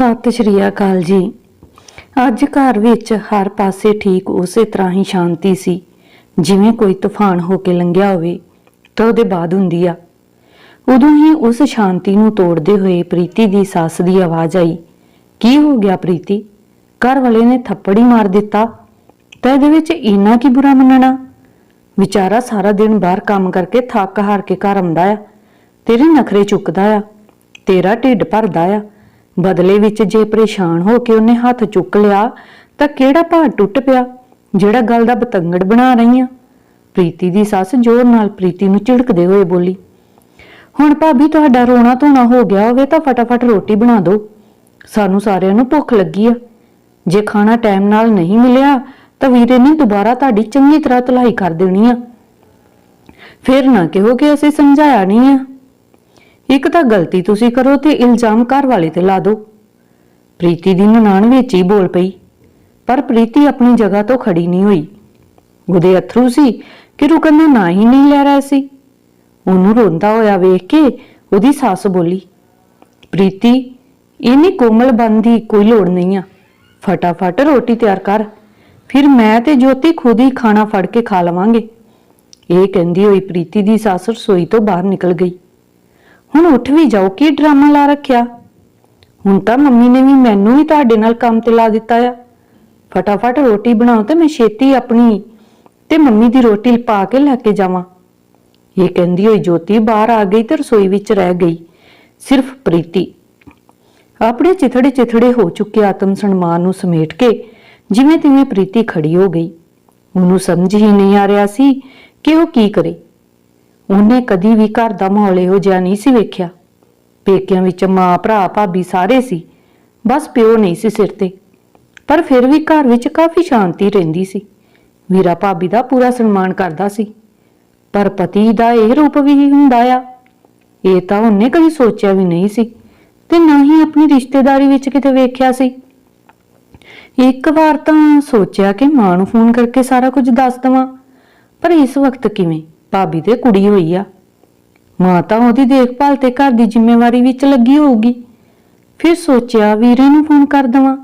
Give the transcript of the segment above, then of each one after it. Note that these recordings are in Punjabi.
ਸਤਿ ਸ਼੍ਰੀ ਅਕਾਲ ਜੀ। ਅੱਜ ਘਰ ਵਿੱਚ ਹਰ ਪਾਸੇ ਠੀਕ ਉਸੇ ਤਰ੍ਹਾਂ ਹੀ ਸ਼ਾਂਤੀ ਸੀ। ਜਿਵੇਂ ਕੋਈ ਤੂਫਾਨ ਹੋ ਕੇ ਲੰਘਿਆ ਹੋਵੇ, ਤਾਂ ਉਹਦੇ ਬਾਅਦ ਹੁੰਦੀ ਆ। ਉਦੋਂ ਹੀ ਉਸ ਸ਼ਾਂਤੀ ਨੂੰ ਤੋੜਦੇ ਹੋਏ ਪ੍ਰੀਤੀ ਦੀ ਸੱਸ ਦੀ ਆਵਾਜ਼ ਆਈ। ਕੀ ਹੋ ਗਿਆ ਪ੍ਰੀਤੀ? ਘਰ ਵਾਲੇ ਨੇ ਥੱਪੜ ਹੀ ਮਾਰ ਦਿੱਤਾ। ਤਾਂ ਇਹਦੇ ਵਿੱਚ ਇੰਨਾ ਕੀ ਬੁਰਾ ਮੰਨਣਾ? ਵਿਚਾਰਾ ਸਾਰਾ ਦਿਨ ਬਾਹਰ ਕੰਮ ਕਰਕੇ ਥੱਕ ਹਾਰ ਕੇ ਘਰ ਆਉਂਦਾ ਆ। ਤੇਰੇ ਨਖਰੇ ਚੁੱਕਦਾ ਆ। ਤੇਰਾ ਢਿੱਡ ਭਰਦਾ ਆ। ਬਦਲੇ ਵਿੱਚ ਜੇ ਪਰੇਸ਼ਾਨ ਹੋ ਕੇ ਉਹਨੇ ਹੱਥ ਚੁੱਕ ਲਿਆ, ਤਾਂ ਕਿਹੜਾ ਭਾਰ ਟੁੱਟ ਪਿਆ? ਜਿਹੜਾ ਗੱਲ ਦਾ ਬਤੰਗੜ ਬਣਾ ਰਹੀ ਆ। ਪ੍ਰੀਤੀ ਦੀ ਸੱਸ ਜ਼ੋਰ ਨਾਲ ਪ੍ਰੀਤੀ ਨੂੰ ਝਿੜਕਦੇ ਹੋਏ ਬੋਲੀ, ਹੁਣ ਭਾਬੀ ਤੁਹਾਡਾ ਰੋਣਾ ਧੋਣਾ ਹੋ ਗਿਆ ਹੋਵੇ ਤਾਂ ਫਟਾਫਟ ਰੋਟੀ ਬਣਾ ਦਿਓ। ਸਾਨੂੰ ਸਾਰਿਆਂ ਨੂੰ ਭੁੱਖ ਲੱਗੀ ਆ। ਜੇ ਖਾਣਾ ਟਾਈਮ ਨਾਲ ਨਹੀਂ ਮਿਲਿਆ, ਤਾਂ ਵੀਰੇ ਨੇ ਦੁਬਾਰਾ ਤੁਹਾਡੀ ਚੰਗੀ ਤਰ੍ਹਾਂ ਧਲਾਈ ਕਰ ਦੇਣੀ ਆ। ਫਿਰ ਨਾ ਕਹੋ ਕਿ ਅਸੀਂ ਸਮਝਾਇਆ ਨਹੀਂ ਆ। ਇੱਕ ਤਾਂ ਗਲਤੀ ਤੁਸੀਂ ਕਰੋ ਤੇ ਇਲਜ਼ਾਮ ਘਰ ਵਾਲੇ ਤੇ ਲਾ ਦਿਓ। ਪ੍ਰੀਤੀ ਦੀ ਨਨਾਣ ਵਿੱਚ ਹੀ ਬੋਲ ਪਈ, ਪਰ ਪ੍ਰੀਤੀ ਆਪਣੀ ਜਗ੍ਹਾ ਤੋਂ ਖੜੀ ਨਹੀਂ ਹੋਈ। ਉਹਦੇ ਅਥਰੂ ਸੀ ਕਿ ਰੁਕਣ ਦਾ ਨਾਂ ਹੀ ਨਹੀਂ ਲੈ ਰਿਹਾ ਸੀ। ਉਹਨੂੰ ਰੋਂਦਾ ਹੋਇਆ ਵੇਖ ਕੇ ਉਹਦੀ ਸੱਸ ਬੋਲੀ, ਪ੍ਰੀਤੀ ਇੰਨੀ ਕੋਮਲ ਬਣਨ ਦੀ ਕੋਈ ਲੋੜ ਨਹੀਂ ਆ। ਫਟਾਫਟ ਰੋਟੀ ਤਿਆਰ ਕਰ, ਫਿਰ ਮੈਂ ਤੇ ਜੋਤੀ ਖੁਦ ਹੀ ਖਾਣਾ ਫੜ ਕੇ ਖਾ ਲਵਾਂਗੇ। ਇਹ ਕਹਿੰਦੀ ਹੋਈ ਪ੍ਰੀਤੀ ਦੀ ਸੱਸ ਰਸੋਈ ਤੋਂ ਬਾਹਰ ਨਿਕਲ ਗਈ। ਹੁਣ ਉੱਠ ਵੀ ਜਾਓ, ਕੀ ਡਰਾਮਾ ਲਾ ਰੱਖਿਆ? ਹੁਣ ਤਾਂ ਮੰਮੀ ਨੇ ਵੀ ਮੈਨੂੰ ਵੀ ਤੁਹਾਡੇ ਨਾਲ ਕੰਮ ਤੇ ਲਾ ਦਿੱਤਾ ਆ। ਫਟਾਫਟ ਰੋਟੀ ਬਣਾਓ ਤੇ ਮੈਂ ਛੇਤੀ ਆਪਣੀ ਤੇ ਮੰਮੀ ਦੀ ਰੋਟੀ ਪਾ ਕੇ ਲੈ ਕੇ ਜਾਵਾਂ। ਇਹ ਕਹਿੰਦੀ ਹੋਈ ਜੋਤੀ ਬਾਹਰ ਆ ਗਈ ਤੇ ਰਸੋਈ ਵਿੱਚ ਰਹਿ ਗਈ, ਸਿਰਫ ਪ੍ਰੀਤੀ। ਆਪਣੇ ਚਿਥੜੇ ਚਿਥੜੇ ਹੋ ਚੁੱਕੇ ਆਤਮ ਸਨਮਾਨ ਨੂੰ ਸਮੇਟ ਕੇ ਜਿਵੇਂ ਤਿਵੇਂ ਪ੍ਰੀਤੀ ਖੜੀ ਹੋ ਗਈ। ਉਹਨੂੰ ਸਮਝ ਹੀ ਨਹੀਂ ਆ ਰਿਹਾ ਸੀ ਕਿ ਉਹ ਕੀ ਕਰੇ। ਉਹਨੇ ਕਦੀ ਵੀ ਘਰ ਦਾ ਮਾਹੌਲ ਇਹੋ ਜਿਹਾ ਨਹੀਂ ਸੀ ਵੇਖਿਆ। ਪੇਕਿਆਂ ਵਿੱਚ ਮਾਂ, ਭਰਾ, ਭਾਬੀ ਸਾਰੇ ਸੀ। ਬਸ ਪਿਓ ਨਹੀਂ ਸੀ ਸਿਰ ਤੇ। ਪਰ ਫਿਰ ਵੀ ਘਰ ਵਿੱਚ ਕਾਫੀ ਸ਼ਾਂਤੀ ਰਹਿੰਦੀ ਸੀ। ਵੀਰਾ ਭਾਬੀ ਦਾ ਪੂਰਾ ਸਨਮਾਨ ਕਰਦਾ ਸੀ। ਪਰ ਪਤੀ ਦਾ ਇਹ ਰੂਪ ਵੀ ਹੁੰਦਾ ਆ। ਇਹ ਤਾਂ ਉਹਨੇ ਕਦੀ ਸੋਚਿਆ ਵੀ ਨਹੀਂ ਸੀ ਤੇ ਨਾ ਹੀ ਆਪਣੀ ਰਿਸ਼ਤੇਦਾਰੀ ਵਿੱਚ ਕਿਤੇ ਵੇਖਿਆ ਸੀ। ਇੱਕ ਵਾਰ ਤਾਂ ਸੋਚਿਆ ਕਿ ਮਾਂ ਨੂੰ ਫੋਨ ਕਰਕੇ ਸਾਰਾ ਕੁਝ ਦੱਸ ਦਵਾਂ। ਪਰ ਇਸ ਵਕਤ ਕਿਵੇਂ? ਭਾਬੀ ਤੇ ਕੁੜੀ ਹੋਈ ਆ। ਮਾਂ ਤਾਂ ਉਹਦੀ ਦੇਖਭਾਲ ਤੇ ਘਰ ਦੀ ਜ਼ਿੰਮੇਵਾਰੀ ਵਿੱਚ ਲੱਗੀ ਹੋਊਗੀ। ਫਿਰ ਸੋਚਿਆ ਵੀਰੇ ਨੂੰ ਫੋਨ ਕਰ ਦਵਾਂ।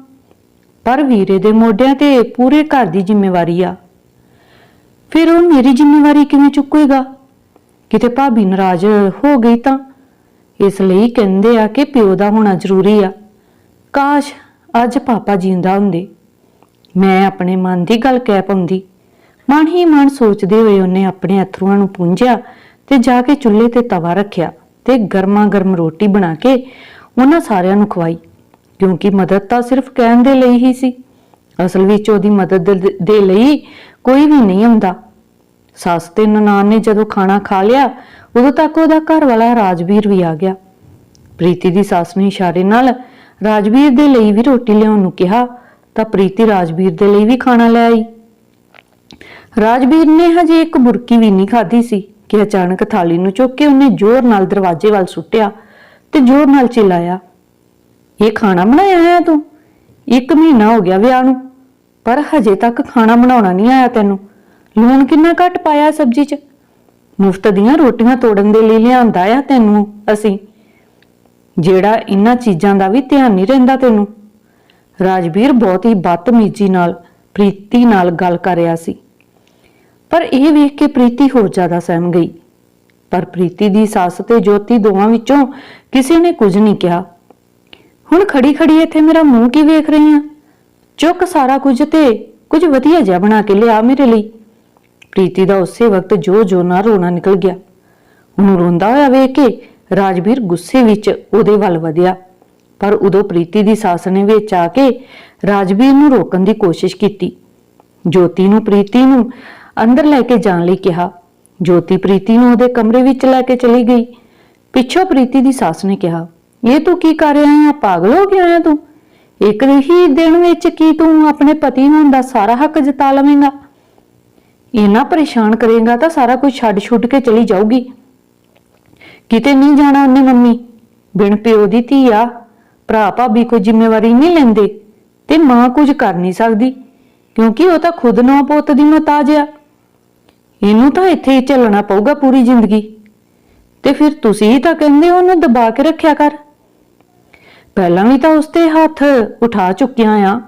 ਪਰ ਵੀਰੇ ਦੇ ਮੋਢਿਆਂ ਤੇ ਪੂਰੇ ਘਰ ਦੀ ਜ਼ਿੰਮੇਵਾਰੀ ਆ। ਫਿਰ ਉਹ ਮੇਰੀ ਜ਼ਿੰਮੇਵਾਰੀ ਕਿਵੇਂ ਚੁੱਕੇਗਾ? ਕਿਤੇ ਭਾਬੀ ਨਾਰਾਜ਼ ਹੋ ਗਈ ਤਾਂ। ਇਸ ਲਈ ਕਹਿੰਦੇ ਆ ਕਿ ਪਿਓ ਦਾ ਹੋਣਾ ਜ਼ਰੂਰੀ ਆ। ਕਾਸ਼ ਅੱਜ ਪਾਪਾ ਜਿੰਦਾ ਹੁੰਦੇ। ਮੈਂ ਆਪਣੇ ਮਨ ਦੀ ਗੱਲ ਕਹਿ ਪਾਉਂਦੀ। ਮਨ ਹੀ ਮਨ ਸੋਚਦੇ ਹੋਏ ਉਹਨੇ ਆਪਣੇ ਅਥਰੂਆਂ ਨੂੰ ਪੁੰਝਿਆ ਤੇ ਜਾ ਕੇ ਚੁੱਲ੍ਹੇ ਤੇ ਤਵਾ ਰੱਖਿਆ ਤੇ ਗਰਮਾ ਗਰਮ ਰੋਟੀ ਬਣਾ ਕੇ ਉਹਨਾਂ ਸਾਰਿਆਂ ਨੂੰ ਖਵਾਈ, ਕਿਉਂਕਿ ਮਦਦ ਤਾਂ ਸਿਰਫ ਕਹਿਣ ਦੇ ਲਈ ਹੀ ਸੀ। ਅਸਲ ਵਿੱਚ ਉਹਦੀ ਮਦਦ ਦੇ- ਲਈ ਕੋਈ ਵੀ ਨਹੀਂ ਆਉਂਦਾ। ਸੱਸ ਤੇ ਨਨਾਣ ਨੇ ਜਦੋਂ ਖਾਣਾ ਖਾ ਲਿਆ, ਉਦੋਂ ਤੱਕ ਉਹਦਾ ਘਰ ਵਾਲਾ ਰਾਜਵੀਰ ਵੀ ਆ ਗਿਆ। ਪ੍ਰੀਤੀ ਦੀ ਸੱਸ ਨੇ ਇਸ਼ਾਰੇ ਨਾਲ ਰਾਜਵੀਰ ਦੇ ਲਈ ਵੀ ਰੋਟੀ ਲਿਆਉਣ ਨੂੰ ਕਿਹਾ, ਤਾਂ ਪ੍ਰੀਤੀ ਰਾਜਵੀਰ ਦੇ ਲਈ ਵੀ ਖਾਣਾ ਲੈ ਆਈ। ਰਾਜਵੀਰ ਨੇ ਹਜੇ ਇੱਕ ਬੁਰਕੀ ਵੀ ਨਹੀਂ ਖਾਧੀ ਸੀ ਕਿ ਅਚਾਨਕ ਥਾਲੀ ਨੂੰ ਚੁੱਕ ਕੇ ਉਹਨੇ ਜ਼ੋਰ ਨਾਲ ਦਰਵਾਜ਼ੇ ਵੱਲ ਸੁੱਟਿਆ ਤੇ ਜ਼ੋਰ ਨਾਲ ਚਿਲਾਇਆ, ਇਹ ਖਾਣਾ ਬਣਾਇਆ ਹੈ ਤੂੰ? ਇੱਕ ਮਹੀਨਾ ਹੋ ਗਿਆ ਵਿਆਹ ਨੂੰ, ਪਰ ਹਜੇ ਤੱਕ ਖਾਣਾ ਬਣਾਉਣਾ ਨਹੀਂ ਆਇਆ ਤੈਨੂੰ। ਲੂਣ ਕਿੰਨਾ ਘੱਟ ਪਾਇਆ ਸਬਜ਼ੀ 'ਚ? ਮੁਫਤ ਦੀਆਂ ਰੋਟੀਆਂ ਤੋੜਨ ਦੇ ਲਈ ਲਿਆਂਦਾ ਆ ਤੈਨੂੰ ਅਸੀਂ। ਜਿਹੜਾ ਇਹਨਾਂ ਚੀਜ਼ਾਂ ਦਾ ਵੀ ਧਿਆਨ ਨਹੀਂ ਰਹਿੰਦਾ ਤੈਨੂੰ। ਰਾਜਵੀਰ ਬਹੁਤ ਹੀ ਬਦਤਮੀਜ਼ੀ ਨਾਲ, ਪ੍ਰੀਤੀ ਨਾਲ ਗੱਲ ਕਰ ਰਿਹਾ ਸੀ। ਪਰ ਇਹ ਵੇਖ ਕੇ ਪ੍ਰੀਤੀ ਹੋਰ ਜ਼ਿਆਦਾ ਸਹਿਮ ਗਈ। ਪਰ ਪ੍ਰੀਤੀ ਦੀ ਸੱਸ ਤੇ ਜੋਤੀ ਦੋਵਾਂ ਵਿੱਚੋਂ ਕਿਸੇ ਨੇ ਕੁਝ ਨਹੀਂ ਕਿਹਾ। ਹੁਣ ਖੜੀ ਖੜੀ ਇੱਥੇ ਮੇਰਾ ਮੂੰਹ ਕੀ ਵੇਖ ਰਹੀ ਆ? ਚੁੱਕ ਸਾਰਾ ਕੁਝ ਤੇ ਕੁਝ ਵਧੀਆ ਜਿਹਾ ਬਣਾ ਕੇ ਲਿਆ ਮੇਰੇ ਲਈ। ਪ੍ਰੀਤੀ ਦਾ ਉਸੇ ਵਕਤ ਜੋ ਜੋ ਨਾ ਰੋਣਾ ਨਿਕਲ ਗਿਆ। ਉਹਨੂੰ ਰੋਂਦਾ ਹੋਇਆ ਵੇਖ ਕੇ ਰਾਜਵੀਰ ਗੁੱਸੇ ਵਿੱਚ ਉਹਦੇ ਵੱਲ ਵਧਿਆ। ਪਰ ਉਦੋਂ ਪ੍ਰੀਤੀ ਦੀ ਸੱਸ ਨੇ ਵਿੱਚ ਆ ਕੇ ਰਾਜਵੀਰ ਨੂੰ ਰੋਕਣ ਦੀ ਕੋਸ਼ਿਸ਼ ਕੀਤੀ। ਜੋਤੀ ਨੂੰ ਪ੍ਰੀਤੀ ਨੂੰ ਅੰਦਰ ਲੈ ਕੇ ਜਾਣ ਲਈ ਕਿਹਾ। ਜੋਤੀ ਪ੍ਰੀਤੀ ਨੂੰ ਉਹਦੇ ਕਮਰੇ ਵਿੱਚ ਲੈ ਕੇ ਚਲੀ ਗਈ। ਪਿੱਛੋਂ ਪ੍ਰੀਤੀ ਦੀ ਸੱਸ ਨੇ ਕਿਹਾ, ਇਹ ਤੂੰ ਕੀ ਕਰ ਰਿਹਾ ਹੈ ਪਾਗਲ ਹੋ ਗਿਆ ਹੈ ਤੂੰ? ਇੱਕ ਹੀ ਦਿਨ ਵਿੱਚ ਕੀ ਤੂੰ ਆਪਣੇ ਪਤੀ ਹੋਣ ਦਾ ਸਾਰਾ ਹੱਕ ਜਤਾ ਲਵੇਂਗਾ? ਇਹਨਾਂ ਪਰੇਸ਼ਾਨ ਕਰੇਗਾ ਤਾਂ ਸਾਰਾ ਕੁਝ ਛੱਡ ਛੁੱਟ ਕੇ ਚਲੀ ਜਾਊਗੀ। ਕਿਤੇ ਨਹੀਂ ਜਾਣਾ ਉਹਨੇ ਮੰਮੀ। ਬਿਨ ਪਿਓ ਦੀ ਧੀ ਆ। ਭਰਾ ਭਾਬੀ ਕੋਈ ਜ਼ਿੰਮੇਵਾਰੀ ਨਹੀਂ ਲੈਂਦੇ ਤੇ ਮਾਂ ਕੁਝ ਕਰ ਨਹੀਂ ਸਕਦੀ, ਕਿਉਂਕਿ ਉਹ ਤਾਂ ਖੁਦ ਨੌ ਪੁੱਤ ਦੀ ਮਤਾਜ ਆ। ਇਹਨੂੰ ਤਾਂ ਇੱਥੇ ਹੀ ਚੱਲਣਾ ਪਊਗਾ ਪੂਰੀ ਜ਼ਿੰਦਗੀ। ਤੇ ਫਿਰ ਤੁਸੀਂ ਹੀ ਤਾਂ ਕਹਿੰਦੇ ਹੋ ਉਹਨੂੰ ਦਬਾ ਕੇ ਰੱਖਿਆ ਕਰ। ਪਹਿਲਾਂ ਵੀ ਤਾਂ ਉਸ ਤੇ ਹੱਥ ਉਠਾ ਚੁੱਕਿਆ ਆ।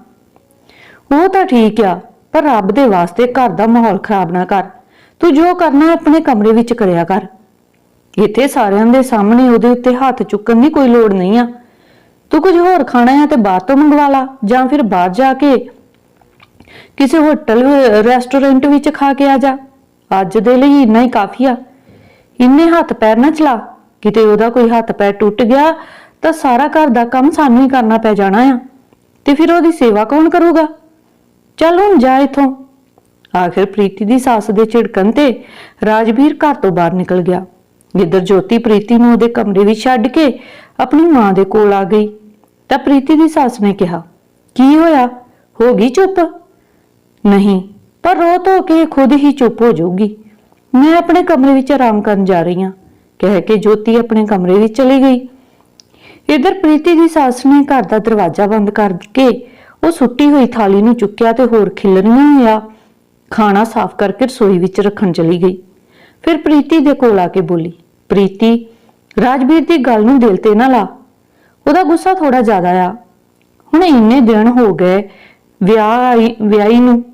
ਉਹ ਤਾਂ ਠੀਕ ਆ, ਪਰ ਰੱਬ ਦੇ ਵਾਸਤੇ ਘਰ ਦਾ ਮਾਹੌਲ ਖਰਾਬ ਨਾ ਕਰ। ਤੂੰ ਜੋ ਕਰਨਾ ਆਪਣੇ ਕਮਰੇ ਵਿੱਚ ਕਰਿਆ ਕਰ। ਇੱਥੇ ਸਾਰਿਆਂ ਦੇ ਸਾਹਮਣੇ ਉਹਦੇ ਉੱਤੇ ਹੱਥ ਚੁੱਕਣ ਦੀ ਕੋਈ ਲੋੜ ਨਹੀਂ ਆ। ਤੂੰ ਕੁਝ ਹੋਰ ਖਾਣਾ ਹੈ ਤੇ ਬਾਹਰ ਤੋਂ ਮੰਗਵਾ ਲਾ, ਜਾਂ ਫਿਰ ਬਾਹਰ ਜਾ ਕੇ ਕਿਸੇ ਹੋਟਲ, ਰੈਸਟੋਰੈਂਟ ਵਿੱਚ ਖਾ ਕੇ ਆ ਜਾ। ਅੱਜ ਦੇ ਲਈ ਇੰਨਾ ਹੀ ਕਾਫੀ ਆ। ਇੰਨੇ ਹੱਥ ਪੈਰ ਨਾ ਚਲਾ। ਕਿਤੇ ਉਹਦਾ ਕੋਈ ਹੱਥ ਪੈਰ ਟੁੱਟ ਗਿਆ, ਤਾਂ ਸਾਰਾ ਘਰ ਦਾ ਕੰਮ ਸਾਨੂੰ ਹੀ ਕਰਨਾ ਪੈ ਜਾਣਾ ਆ। ਤੇ ਫਿਰ ਉਹਦੀ ਸੇਵਾ ਕੌਣ ਕਰੂਗਾ? ਚੱਲ ਹੁਣ ਜਾ ਇਥੋਂ। ਆਖਿਰ ਪ੍ਰੀਤੀ ਦੀ ਸੱਸ ਦੇ ਝਿੜਕਣ ਤੇ ਰਾਜਵੀਰ ਘਰ ਤੋਂ ਬਾਹਰ ਨਿਕਲ ਗਿਆ। ਜਿੱਧਰ ਜੋਤੀ ਪ੍ਰੀਤੀ ਨੂੰ ਉਹਦੇ ਕਮਰੇ ਵਿੱਚ ਛੱਡ ਕੇ ਆਪਣੀ ਮਾਂ ਦੇ ਕੋਲ ਆ ਗਈ, ਤਾਂ ਪ੍ਰੀਤੀ ਦੀ ਸੱਸ ਨੇ ਕਿਹਾ, ਕੀ ਹੋਇਆ? ਹੋ ਗਈ ਚੁੱਪ? ਨਹੀਂ। ਪਰ ਰੋ ਧੋ ਕੇ ਖੁਦ ਹੀ ਚੁੱਪ ਹੋ ਜਾਊਗੀ। ਮੈਂ ਆਪਣੇ ਕਮਰੇ ਵਿੱਚ ਆਰਾਮ ਕਰਨ ਜਾ ਰਹੀ ਹਾਂ, ਕਹਿ ਕੇ ਜੋਤੀ ਆਪਣੇ ਕਮਰੇ ਵਿੱਚ ਚਲੀ ਗਈ। ਇਧਰ ਪ੍ਰੀਤੀ ਦੀ ਸੱਸ ਨੇ ਘਰ ਦਾ ਦਰਵਾਜ਼ਾ ਬੰਦ ਕਰਕੇ ਉਹ ਸੁੱਟੀ ਹੋਈ ਥਾਲੀ ਨੂੰ ਚੁੱਕਿਆ ਤੇ ਹੋਰ ਖਿਲਰੀਆਂ ਹੋਇਆ। ਖਾਣਾ ਸਾਫ਼ ਕਰਕੇ ਰਸੋਈ ਵਿੱਚ ਰੱਖਣ ਚਲੀ ਗਈ। ਫਿਰ ਪ੍ਰੀਤੀ ਦੇ ਕੋਲ ਆ ਕੇ ਬੋਲੀ, ਪ੍ਰੀਤੀ, ਰਾਜਵੀਰ ਦੀ ਗੱਲ ਨੂੰ ਦਿਲ ਤੇ ਨਾ ਲਾ। ਉਹਦਾ ਗੁੱਸਾ ਥੋੜਾ ਜ਼ਿਆਦਾ ਆ। ਹੁਣ ਇੰਨੇ ਦਿਨ ਹੋ ਗਏ ਵਿਆਹ ਆਈ- ਵਿਆਹੀ ਨੂੰ।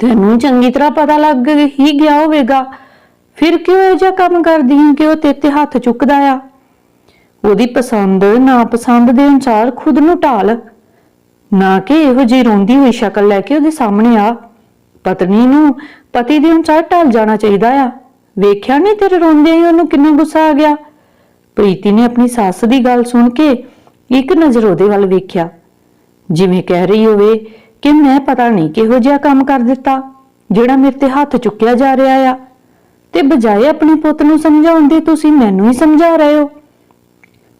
ਤੈਨੂੰ ਚੰਗੀ ਤਰ੍ਹਾਂ ਪਤਾ ਲੱਗ ਹੀ ਗਿਆ ਹੋਵੇਗਾ। ਫਿਰ ਕਿਉਂ ਇਹ ਜਿਹਾ ਕੰਮ ਕਰਦੀ ਹੈ ਕਿ ਉਹ ਤੇਰੇ ਤੇ ਹੱਥ ਚੁੱਕਦਾ ਆ? ਉਹਦੀ ਪਸੰਦ ਨਾ ਪਸੰਦ ਦੇ ਅਨੁਸਾਰ ਖੁਦ ਨੂੰ ਢਾਲ ਨਾ ਕਿ ਇਹੋ ਜਿਹੀ ਰੋਂਦੀ ਹੋਈ ਸ਼ਕਲ ਲੈ ਕੇ ਉਹਦੇ ਸਾਹਮਣੇ ਆ। ਪਤਨੀ ਨੂੰ ਪਤੀ ਦੇ ਅਨੁਸਾਰ ਢਲ ਜਾਣਾ ਚਾਹੀਦਾ ਆ। ਵੇਖਿਆ ਨਹੀਂ ਤੇਰੇ ਰੋਂਦੇ ਹੀ ਉਹਨੂੰ ਕਿੰਨਾ ਗੁੱਸਾ ਆ ਗਿਆ? ਪ੍ਰੀਤੀ ਨੇ ਆਪਣੀ ਸੱਸ ਦੀ ਗੱਲ ਸੁਣ ਕੇ ਇੱਕ ਨਜ਼ਰ ਉਹਦੇ ਵੱਲ ਵੇਖਿਆ। ਜਿਵੇਂ ਕਹਿ ਰਹੀ ਹੋਵੇ ਕਿ ਮੈਂ ਪਤਾ ਨਹੀਂ ਕਿਹੋ ਜਿਹਾ ਕੰਮ ਕਰ ਦਿੱਤਾ, ਜਿਹੜਾ ਮੇਰੇ ਤੇ ਹੱਥ ਚੁੱਕਿਆ ਜਾ ਰਿਹਾ ਆ। ਤੇ ਬਜਾਏ ਆਪਣੇ ਪੁੱਤ ਨੂੰ ਸਮਝਾਉਣ ਦੇ ਤੁਸੀਂ ਮੈਨੂੰ ਹੀ ਸਮਝਾ ਰਹੇ ਹੋ।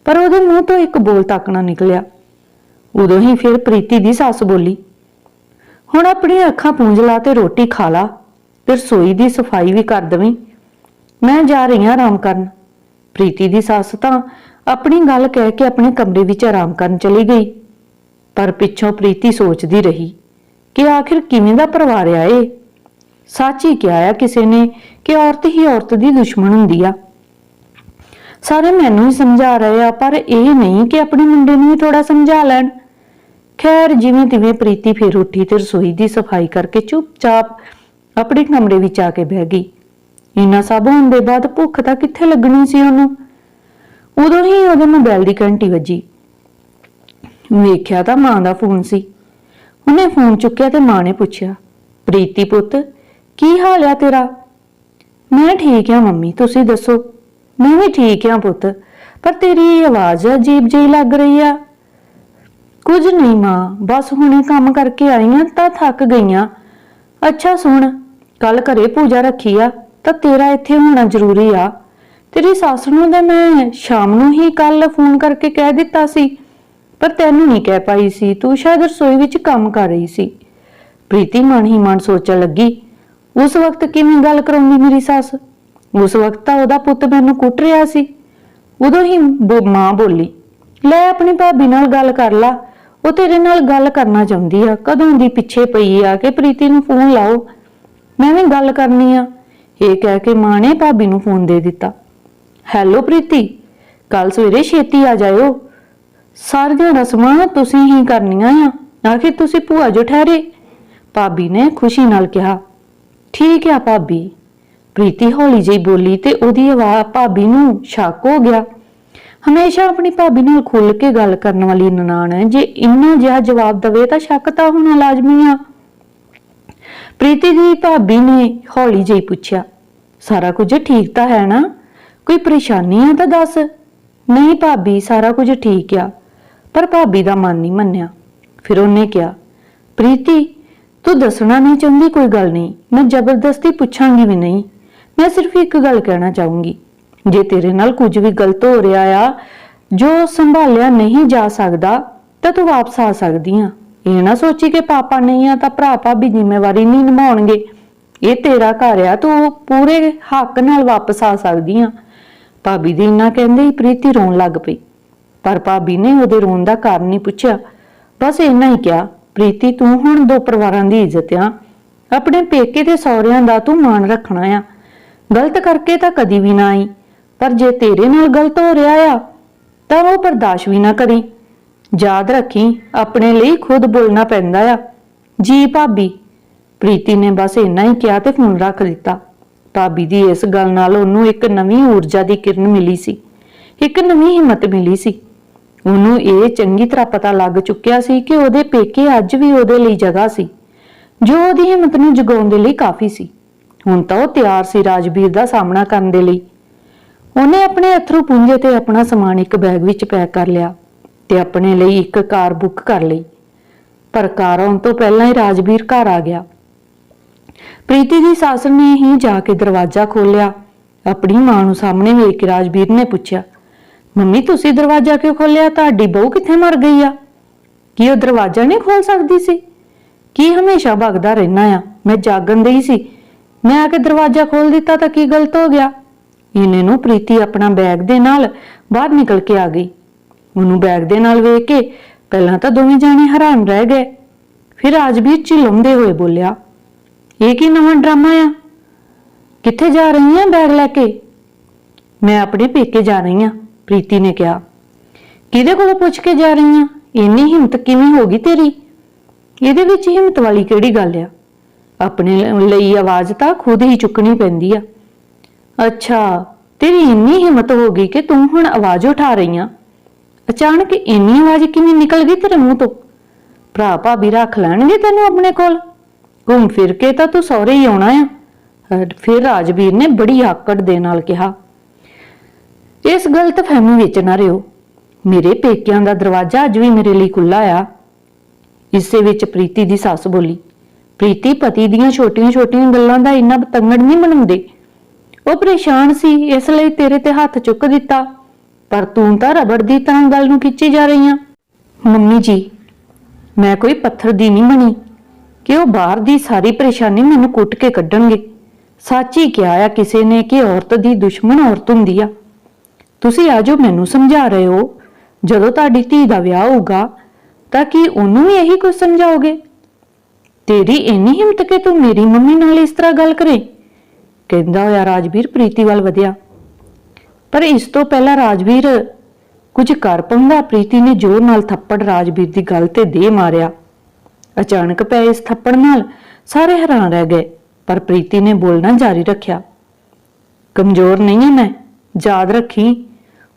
ਪਰ ਉਹਦੇ ਮੂੰਹ ਤੋਂ ਇੱਕ ਬੋਲ ਤੱਕ ਨਾ ਨਿਕਲਿਆ। ਉਦੋਂ ਹੀ ਫਿਰ ਪ੍ਰੀਤੀ ਦੀ ਸੱਸ ਬੋਲੀ, ਹੁਣ ਆਪਣੀਆਂ ਅੱਖਾਂ ਪੂੰਝ ਲਾ ਤੇ ਰੋਟੀ ਖਾ ਲਾ, ਤੇ ਰਸੋਈ ਦੀ ਸਫ਼ਾਈ ਵੀ ਕਰ ਦਵੀਂ। ਮੈਂ ਜਾ ਰਹੀ ਹਾਂ ਆਰਾਮ ਕਰਨ। ਪ੍ਰੀਤੀ ਦੀ ਸੱਸ ਤਾਂ ਆਪਣੀ ਗੱਲ ਕਹਿ ਕੇ ਆਪਣੇ ਕਮਰੇ ਵਿੱਚ ਆਰਾਮ ਕਰਨ ਚਲੀ ਗਈ। ਪਰ ਪਿੱਛੋਂ ਪ੍ਰੀਤੀ ਸੋਚਦੀ ਰਹੀ ਕਿ ਆਖਿਰ ਕਿਵੇਂ ਦਾ ਪਰਿਵਾਰ ਆ ਇਹ? ਸੱਚ ਹੀ ਕਿਹਾ ਆ ਕਿਸੇ ਨੇ ਕਿ ਔਰਤ ਹੀ ਔਰਤ ਦੀ ਦੁਸ਼ਮਣ ਹੁੰਦੀ ਆ। ਸਾਰੇ ਮੈਨੂੰ ਹੀ ਸਮਝਾ ਰਹੇ ਆ, ਪਰ ਇਹ ਨਹੀਂ ਕਿ ਆਪਣੇ ਮੁੰਡੇ ਨੂੰ ਵੀ ਥੋੜਾ ਸਮਝਾ ਲੈਣ। ਖੈਰ, ਜਿਵੇਂ ਤਿਵੇਂ ਪ੍ਰੀਤੀ ਫਿਰ ਉੱਠੀ ਤੇ ਰਸੋਈ ਦੀ ਸਫ਼ਾਈ ਕਰਕੇ ਚੁੱਪਚਾਪ ਆਪਣੇ ਕਮਰੇ ਵਿੱਚ ਆ ਕੇ ਬਹਿ ਗਈ। ਇੰਨਾ ਸਭ ਹੋਣ ਦੇ ਬਾਅਦ ਭੁੱਖ ਤਾਂ ਕਿੱਥੇ ਲੱਗਣੀ ਸੀ ਉਹਨੂੰ? ਉਦੋਂ ਹੀ ਉਹਦੇ ਮੋਬਾਈਲ ਦੀ ਘੰਟੀ ਵੱਜੀ। ਵੇਖਿਆ ਤਾਂ ਮਾਂ ਦਾ ਫੋਨ ਸੀ। ਉਹਨੇ ਫੋਨ ਚੁੱਕਿਆ ਤੇ ਮਾਂ ਨੇ ਪੁੱਛਿਆ, ਪ੍ਰੀਤੀ ਪੁੱਤ, ਕੀ ਹਾਲ ਆ ਤੇਰਾ? ਮੈਂ ਠੀਕ ਆ ਮੰਮੀ, ਤੁਸੀਂ ਦੱਸੋ? ਮੈਂ ਵੀ ਠੀਕ ਆ ਪੁੱਤ, ਪਰ ਤੇਰੀ ਆਵਾਜ਼ ਅਜੀਬ ਜਿਹੀ ਲੱਗ ਰਹੀ ਆ। ਕੁਝ ਨਹੀਂ ਮਾਂ, ਬਸ ਹੁਣੇ ਕੰਮ ਕਰਕੇ ਆਈ ਆ ਤਾਂ ਥੱਕ ਗਈਆਂ। ਅੱਛਾ ਸੁਣ ਕੱਲ ਘਰੇ ਪੂਜਾ ਰੱਖੀ ਆ, ਤਾਂ ਤੇਰਾ ਇੱਥੇ ਹੋਣਾ ਜ਼ਰੂਰੀ ਆ। ਤੇਰੀ ਸੱਸ ਨੂੰ ਤਾਂ ਮੈਂ ਸ਼ਾਮ ਨੂੰ ਹੀ ਕੱਲ ਫੋਨ ਕਰਕੇ ਕਹਿ ਦਿੱਤਾ ਸੀ। ਪਰ ਤੈਨੂੰ ਨਹੀਂ ਕਹਿ ਪਾਈ ਸੀ, ਤੂੰ ਸ਼ਾਇਦ ਰਸੋਈ ਵਿੱਚ ਕੰਮ ਕਰ ਰਹੀ ਸੀ। ਪ੍ਰੀਤੀ ਮਨ ਹੀ ਮਨ ਸੋਚਣ ਲੱਗੀ, ਉਸ ਵਕਤ ਕਿਵੇਂ ਗੱਲ ਕਰਾਉਂਦੀ ਮੇਰੀ ਸੱਸ? ਉਸ ਵਕਤ ਤਾਂ ਉਹਦਾ ਪੁੱਤ ਮੈਨੂੰ ਕੁੱਟ ਰਿਹਾ ਸੀ। ਉਦੋਂ ਹੀ ਬੋ- ਮਾਂ ਬੋਲੀ, ਲੈ ਆਪਣੀ ਭਾਬੀ ਨਾਲ ਗੱਲ ਕਰ ਲਾ, ਉਹ ਤੇਰੇ ਨਾਲ ਗੱਲ ਕਰਨਾ ਚਾਹੁੰਦੀ ਆ, ਕਦੋਂ ਦੀ ਪਿੱਛੇ ਪਈ ਆ ਕਿ ਪ੍ਰੀਤੀ ਨੂੰ ਫੋਨ ਲਾਓ? ਮੈਂ ਵੀ ਗੱਲ ਕਰਨੀ ਆ। ਇਹ ਕਹਿ ਕੇ ਮਾਂ ਨੇ ਭਾਬੀ ਨੂੰ ਫੋਨ ਦੇ ਦਿੱਤਾ। ਹੈਲੋ ਪ੍ਰੀਤੀ ਕੱਲ ਸਵੇਰੇ ਛੇਤੀ ਆ ਜਾਇਓ। ਸਾਰੀਆਂ ਰਸਮਾਂ ਤੁਸੀਂ ਹੀ ਕਰਨੀਆਂ ਆ ਆਖਿਰ ਤੁਸੀਂ ਭੂਆ ਜੋ ਠਹਿਰੇ। ਭਾਬੀ ਨੇ ਖੁਸ਼ੀ ਨਾਲ ਕਿਹਾ, ਠੀਕ ਆ ਭਾਬੀ। ਪ੍ਰੀਤੀ ਹੌਲੀ ਜਿਹੀ ਬੋਲੀ ਤੇ ਉਹਦੀ ਆਵਾਜ਼ ਭਾਬੀ ਨੂੰ ਸ਼ੱਕ ਹੋ ਗਿਆ। ਹਮੇਸ਼ਾ ਆਪਣੀ ਭਾਬੀ ਨਾਲ ਖੁੱਲ ਕੇ ਗੱਲ ਕਰਨ ਵਾਲੀ ਨਨਾਣ ਹੈ, ਜੇ ਇੰਨਾ ਜਿਹਾ ਜਵਾਬ ਦਵੇ ਤਾਂ ਸ਼ੱਕ ਤਾਂ ਹੋਣਾ ਲਾਜ਼ਮੀ ਆ। ਪ੍ਰੀਤੀ ਦੀ ਭਾਬੀ ਨੇ ਹੌਲੀ ਜਿਹੀ ਪੁੱਛਿਆ, ਸਾਰਾ ਕੁਝ ਠੀਕ ਤਾਂ ਹੈ ਨਾ? ਕੋਈ ਪਰੇਸ਼ਾਨੀ ਆ ਤਾਂ ਦੱਸ? ਨਹੀਂ ਭਾਬੀ, ਸਾਰਾ ਕੁਝ ਠੀਕ ਆ। ਪਰ ਭਾਬੀ ਦਾ ਮਨ ਨਹੀਂ ਮੰਨਿਆ। ਫਿਰ ਉਹਨੇ ਕਿਹਾ, ਪ੍ਰੀਤੀ, ਤੂੰ ਦੱਸਣਾ ਨਹੀਂ ਚਾਹੁੰਦੀ ਕੋਈ ਗੱਲ ਨਹੀਂ। ਮੈਂ ਜ਼ਬਰਦਸਤੀ ਪੁੱਛਾਂਗੀ ਵੀ ਨਹੀਂ। ਮੈਂ ਸਿਰਫ ਇੱਕ ਗੱਲ ਕਹਿਣਾ ਚਾਹੂੰਗੀ। ਜੇ ਤੇਰੇ ਨਾਲ ਕੁਝ ਵੀ ਗਲਤ ਹੋ ਰਿਹਾ ਆ, ਜੋ ਸੰਭਾਲਿਆ ਨਹੀਂ ਜਾ ਸਕਦਾ, ਤਾਂ ਤੂੰ ਵਾਪਸ ਆ ਸਕਦੀ ਆ। ਇਹ ਨਾ ਸੋਚੀ ਕਿ ਪਾਪਾ ਨਹੀਂ ਆ ਤਾਂ ਭਰਾ ਭਾਬੀ ਜ਼ਿੰਮੇਵਾਰੀ ਨਹੀਂ ਨਿਭਾਉਣਗੇ। ਇਹ ਤੇਰਾ ਘਰ ਆ, ਤੂੰ ਪੂਰੇ ਹੱਕ ਨਾਲ ਵਾਪਸ ਆ ਸਕਦੀ ਆ। ਭਾਬੀ ਦੀ ਇੰਨਾ ਕਹਿੰਦੇ ਹੀ ਪ੍ਰੀਤੀ ਰੋਣ ਲੱਗ ਪਈ। ਪਰ ਭਾਬੀ ਨੇ ਉਹਦੇ ਰੋਣ ਦਾ ਕਾਰਨ ਨਹੀਂ ਪੁੱਛਿਆ। ਬਸ ਇੰਨਾ ਹੀ ਕਿਹਾ, ਪ੍ਰੀਤੀ, ਤੂੰ ਹੁਣ ਦੋ ਪਰਿਵਾਰਾਂ ਦੀ ਇੱਜ਼ਤ ਆ। ਆਪਣੇ ਪੇਕੇ ਤੇ ਸਹੁਰਿਆਂ ਦਾ ਤੂੰ ਮਾਣ ਰੱਖਣਾ ਆ। ਗਲਤ ਕਰਕੇ ਤਾਂ ਕਦੀ ਵੀ ਨਾ ਆਈ। ਪਰ ਜੇ ਤੇਰੇ ਨਾਲ ਗਲਤ ਹੋ ਰਿਹਾ ਆ, ਤਾਂ ਉਹ ਬਰਦਾਸ਼ਤ ਵੀ ਨਾ ਕਰੀ। ਯਾਦ ਰੱਖੀ, ਆਪਣੇ ਲਈ ਖੁਦ ਬੋਲਣਾ ਪੈਂਦਾ ਆ। ਜੀ, ਭਾਬੀ। ਪ੍ਰੀਤੀ ਨੇ ਬਸ ਇੰਨਾ ਹੀ ਕਿਹਾ ਤੇ ਫੋਨ ਰੱਖ ਦਿੱਤਾ। ਭਾਬੀ ਦੀ ਇਸ ਗੱਲ ਨਾਲ ਉਹਨੂੰ ਇੱਕ ਨਵੀਂ ਊਰਜਾ ਦੀ ਕਿਰਨ ਮਿਲੀ ਸੀ। ਇੱਕ ਨਵੀਂ ਹਿੰਮਤ ਮਿਲੀ ਸੀ। ਉਹਨੂੰ ਇਹ ਚੰਗੀ ਤਰ੍ਹਾਂ ਪਤਾ ਲੱਗ ਚੁੱਕਿਆ ਸੀ ਕਿ ਉਹਦੇ ਪੇਕੇ ਅੱਜ ਵੀ ਉਹਦੇ ਲਈ ਜਗ੍ਹਾ ਸੀ, ਜੋ ਉਹਦੀ ਹਿੰਮਤ ਨੂੰ ਜਗਾਉਣ ਦੇ ਲਈ ਕਾਫੀ ਸੀ। ਹੁਣ ਤਾਂ ਉਹ ਤਿਆਰ ਸੀ ਰਾਜਵੀਰ ਦਾ ਸਾਹਮਣਾ ਕਰਨ ਦੇ ਲਈ। ਉਹਨੇ ਆਪਣੇ ਅਥਰੂ ਪੁੰਝੇ ਤੇ ਆਪਣਾ ਸਮਾਨ ਇੱਕ ਬੈਗ ਵਿੱਚ ਪੈਕ ਕਰ ਲਿਆ ਤੇ ਆਪਣੇ ਲਈ ਇੱਕ ਕਾਰ ਬੁੱਕ ਕਰ ਲਈ। ਪਰ ਕਾਰ ਆਉਣ ਤੋਂ ਪਹਿਲਾਂ ਹੀ ਰਾਜਵੀਰ ਘਰ ਆ ਗਿਆ। ਪ੍ਰੀਤੀ ਦੀ ਸੱਸ ਨੇ ਹੀ ਜਾ ਕੇ ਦਰਵਾਜ਼ਾ ਖੋਲ੍ਹਿਆ। ਆਪਣੀ ਮਾਂ ਨੂੰ ਸਾਹਮਣੇ ਵੇਖ ਕੇ ਰਾਜਵੀਰ ਨੇ ਪੁੱਛਿਆ ਮੰਮੀ, ਤੁਸੀਂ ਦਰਵਾਜ਼ਾ ਕਿਉਂ ਖੋਲ੍ਹਿਆ? ਤੁਹਾਡੀ ਬਹੂ ਕਿੱਥੇ ਮਰ ਗਈ ਆ? ਕੀ ਉਹ ਦਰਵਾਜ਼ਾ ਨਹੀਂ ਖੋਲ ਸਕਦੀ ਸੀ? ਕੀ ਹਮੇਸ਼ਾ ਭਗਦਾ ਰਹਿਣਾ ਆ? ਮੈਂ ਜਾਗਣ ਦੇ ਹੀ ਸੀ। ਮੈਂ ਆ ਕੇ ਦਰਵਾਜ਼ਾ ਖੋਲ ਦਿੱਤਾ ਤਾਂ ਕੀ ਗਲਤ ਹੋ ਗਿਆ? ਇਹਨੇ ਨੂੰ ਪ੍ਰੀਤੀ ਆਪਣਾ ਬੈਗ ਦੇ ਨਾਲ ਬਾਹਰ ਨਿਕਲ ਕੇ ਆ ਗਈ। ਉਹਨੂੰ ਬੈਗ ਦੇ ਨਾਲ ਵੇਖ ਕੇ ਪਹਿਲਾਂ ਤਾਂ ਦੋਵੇਂ ਜਾਣੇ ਹੈਰਾਨ ਰਹਿ ਗਏ। ਫਿਰ ਰਾਜਵੀਰ ਚਿਲੰਦੇ ਹੋਏ ਬੋਲਿਆ, ਇਹ ਕੀ ਨਵਾਂ ਡਰਾਮਾ ਆ? ਕਿੱਥੇ ਜਾ ਰਹੀ ਆ ਬੈਗ ਲੈ ਕੇ? ਮੈਂ ਆਪਣੇ ਪੇਕੇ ਜਾ ਰਹੀ ਆ ਪ੍ਰੀਤੀ ਨੇ ਕਿਹਾ, ਕਿਹਦੇ ਕੋਲੋਂ ਪੁੱਛ ਕੇ ਜਾ ਰਹੀ ਆ? ਇੰਨੀ ਹਿੰਮਤ ਕਿਵੇਂ ਹੋ ਗਈ ਤੇਰੀ? ਇਹਦੇ ਵਿੱਚ ਹਿੰਮਤ ਵਾਲੀ ਕਿਹੜੀ ਗੱਲ ਆ? ਆਪਣੇ ਲਈ ਆਵਾਜ਼ ਤਾਂ ਖੁਦ ਹੀ ਚੁੱਕਣੀ ਪੈਂਦੀ ਆ। ਅੱਛਾ, ਤੇਰੀ ਇੰਨੀ ਹਿੰਮਤ ਹੋ ਗਈ ਕਿ ਤੂੰ ਹੁਣ ਆਵਾਜ਼ ਉਠਾ ਰਹੀ ਆ। ਅਚਾਨਕ ਇੰਨੀ ਆਵਾਜ਼ ਕਿਵੇਂ ਨਿਕਲ ਗਈ ਤੇਰੇ ਮੂੰਹ ਤੋਂ? ਭਰਾ ਭਾਬੀ ਰੱਖ ਲੈਣਗੇ ਤੈਨੂੰ ਆਪਣੇ ਕੋਲ? ਘੁੰਮ ਫਿਰ ਕੇ ਤਾਂ ਤੂੰ ਸਹੁਰੇ ਹੀ ਆਉਣਾ ਆ। ਫਿਰ ਰਾਜਵੀਰ ਨੇ ਬੜੀ ਆਕੜ ਦੇ ਨਾਲ ਕਿਹਾ ਇਸ ਗਲਤ ਫਹਿਮੀ ਵਿੱਚ ਨਾ ਰਿਓ ਮੇਰੇ ਪੇਕਿਆਂ ਦਾ ਦਰਵਾਜ਼ਾ ਅੱਜ ਵੀ ਮੇਰੇ ਲਈ ਖੁੱਲਾ ਆ। ਇਸੇ ਵਿੱਚ ਪ੍ਰੀਤੀ ਦੀ ਸੱਸ ਬੋਲੀ, ਪ੍ਰੀਤੀ, ਪਤੀ ਦੀਆਂ ਛੋਟੀਆਂ-ਛੋਟੀਆਂ ਗੱਲਾਂ ਦਾ ਇੰਨਾ ਬਤੰਗੜ ਨਹੀਂ ਬਣਾਉਂਦੇ ਉਹ ਪਰੇਸ਼ਾਨ ਸੀ, ਇਸ ਲਈ ਤੇਰੇ ਤੇ ਹੱਥ ਚੁੱਕ ਦਿੱਤਾ। ਪਰ ਤੂੰ ਤਾਂ ਰਬੜ ਦੀ ਤਰ੍ਹਾਂ ਗੱਲ ਨੂੰ ਖਿੱਚੀ ਜਾ ਰਹੀ ਆ। ਮੰਮੀ ਜੀ, ਮੈਂ ਕੋਈ ਪੱਥਰ ਦੀ ਨਹੀਂ ਬਣੀ। ਕਿ ਉਹ ਬਾਹਰ ਦੀ ਸਾਰੀ ਪਰੇਸ਼ਾਨੀ ਮੈਨੂੰ ਕੁੱਟ ਕੇ ਕੱਢਣਗੇ। ਸੱਚ ਹੀ ਕਿਹਾ ਆ, ਕਿਸੇ ਨੇ ਕਿ ਔਰਤ ਦੀ ਦੁਸ਼ਮਣ ਔਰਤ ਹੁੰਦੀ ਆ। ਤੁਸੀਂ ਆਜੋ ਮੈਨੂੰ ਸਮਝਾ ਰਹੇ ਹੋ। ਜਦੋਂ ਤੁਹਾਡੀ ਧੀ ਦਾ ਵਿਆਹ ਹੋਊਗਾ, ਤਾਂ ਕੀ ਉਹਨੂੰ ਵੀ ਇਹੀ ਕੁਝ ਸਮਝਾਓਗੇ? ਤੇਰੀ ਇੰਨੀ ਹਿੰਮਤ ਕਿ ਤੂੰ ਮੇਰੀ ਮੰਮੀ ਨਾਲ ਇਸ ਤਰ੍ਹਾਂ ਗੱਲ ਕਰੇ? ਕਹਿੰਦਾ ਹੋਇਆ ਰਾਜਵੀਰ ਪ੍ਰੀਤੀ ਵੱਲ ਵਧਿਆ। ਪਰ ਇਸ ਤੋਂ ਪਹਿਲਾਂ ਰਾਜਵੀਰ ਕੁਝ ਕਰ ਪਾਉਂਦਾ, ਪ੍ਰੀਤੀ ਨੇ ਜ਼ੋਰ ਨਾਲ ਥੱਪੜ ਰਾਜਵੀਰ ਦੀ ਗੱਲ ਤੇ ਦੇ ਮਾਰਿਆ। ਅਚਾਨਕ ਪਏ ਇਸ ਥੱਪੜ ਨਾਲ ਸਾਰੇ ਹੈਰਾਨ ਰਹਿ ਗਏ, ਪਰ ਪ੍ਰੀਤੀ ਨੇ ਬੋਲਣਾ ਜਾਰੀ ਰੱਖਿਆ। ਕਮਜ਼ੋਰ ਨਹੀਂ ਹਾਂ ਮੈਂ, ਯਾਦ ਰੱਖੀ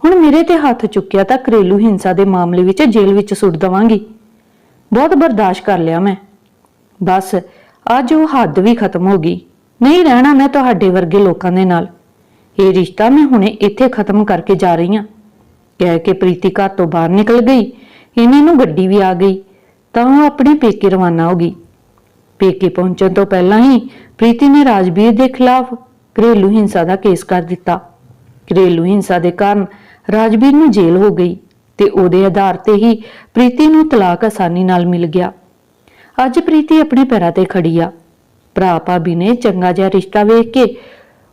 ਹੁਣ ਮੇਰੇ ਤੇ ਹੱਥ ਚੁੱਕਿਆ ਤਾਂ ਘਰੇਲੂ ਹਿੰਸਾ ਦੇ ਮਾਮਲੇ ਵਿੱਚ ਜੇਲ੍ਹ ਵਿੱਚ ਸੁੱਟ ਦਵਾਂਗੀ। ਬਹੁਤ ਬਰਦਾਸ਼ਤ ਕਰ ਲਿਆ ਮੈਂ। ਬਸ, ਅੱਜ ਉਹ ਹੱਦ ਵੀ ਖਤਮ ਹੋ ਗਈ। ਨਹੀਂ ਰਹਿਣਾ ਮੈਂ ਤੁਹਾਡੇ ਵਰਗੇ ਲੋਕਾਂ ਦੇ ਨਾਲ। ਇਹ ਰਿਸ਼ਤਾ ਮੈਂ ਹੁਣੇ ਇੱਥੇ ਖਤਮ ਕਰਕੇ ਜਾ ਰਹੀ ਹਾਂ। ਕਹਿ ਕੇ ਪ੍ਰੀਤੀ ਘਰ ਤੋਂ ਬਾਹਰ ਨਿਕਲ ਗਈ। ਇਹਨਾਂ ਨੂੰ ਗੱਡੀ ਵੀ ਆ ਗਈ। ਤਾਂ ਉਹ ਆਪਣੇ ਪੇਕੇ ਰਵਾਨਾ ਹੋ ਗਈ। ਪੇਕੇ ਪਹੁੰਚਣ ਤੋਂ ਪਹਿਲਾਂ ਹੀ ਪ੍ਰੀਤੀ ਨੇ ਰਾਜਵੀਰ ਦੇ ਖਿਲਾਫ ਘਰੇਲੂ ਹਿੰਸਾ ਦਾ ਕੇਸ ਕਰ ਦਿੱਤਾ। ਘਰੇਲੂ ਹਿੰਸਾ ਦੇ ਕਾਰਨ ਰਾਜਵੀਰ ਨੂੰ ਜੇਲ੍ਹ ਹੋ ਗਈ ਤੇ ਉਹਦੇ ਆਧਾਰ ਤੇ ਹੀ ਪ੍ਰੀਤੀ ਨੂੰ ਤਲਾਕ ਆਸਾਨੀ ਨਾਲ ਮਿਲ ਗਿਆ। ਅੱਜ ਪ੍ਰੀਤੀ ਆਪਣੇ ਪੈਰਾਂ ਤੇ ਖੜੀ ਆ। ਭਰਾ ਭਾਬੀ ਨੇ ਚੰਗਾ ਜਿਹਾ ਰਿਸ਼ਤਾ ਵੇਖ ਕੇ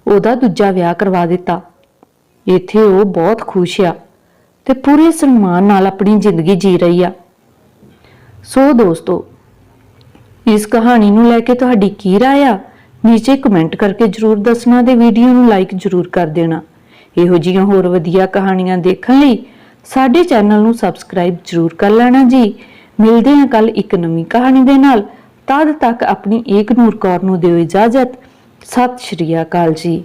ਉਹਦਾ ਦੂਜਾ ਵਿਆਹ ਕਰਵਾ ਦਿੱਤਾ। ਇੱਥੇ ਉਹ ਬਹੁਤ ਖੁਸ਼ ਆ ਤੇ ਪੂਰੇ ਸਨਮਾਨ ਨਾਲ ਆਪਣੀ ਜ਼ਿੰਦਗੀ ਜੀ ਰਹੀ ਆ। ਸੋ ਦੋਸਤੋ, ਇਸ ਕਹਾਣੀ ਨੂੰ ਲੈ ਕੇ ਤੁਹਾਡੀ ਕੀ ਰਾਏ ਆ? ਨੀਚੇ ਕਮੈਂਟ ਕਰਕੇ ਜਰੂਰ ਦੱਸਣਾ ਤੇ ਵੀਡੀਓ ਨੂੰ ਲਾਈਕ ਜਰੂਰ ਕਰ ਦੇਣਾ। ਇਹੋ ਜਿਹੀਆਂ ਹੋਰ ਵਧੀਆ ਕਹਾਣੀਆਂ ਦੇਖਣ ਲਈ ਸਾਡੇ ਚੈਨਲ ਨੂੰ ਸਬਸਕ੍ਰਾਈਬ ਜਰੂਰ ਕਰ ਲੈਣਾ ਜੀ। ਮਿਲਦੇ ਹਾਂ ਕੱਲ ਇੱਕ ਨਵੀਂ ਕਹਾਣੀ ਦੇ ਨਾਲ। ਤਦ ਤੱਕ ਆਪਣੀ ਏਕ ਨੂਰ ਕੌਰ ਨੂੰ ਦਿਓ ਇਜਾਜ਼ਤ। ਸਤਿ ਸ਼੍ਰੀ ਅਕਾਲ ਜੀ।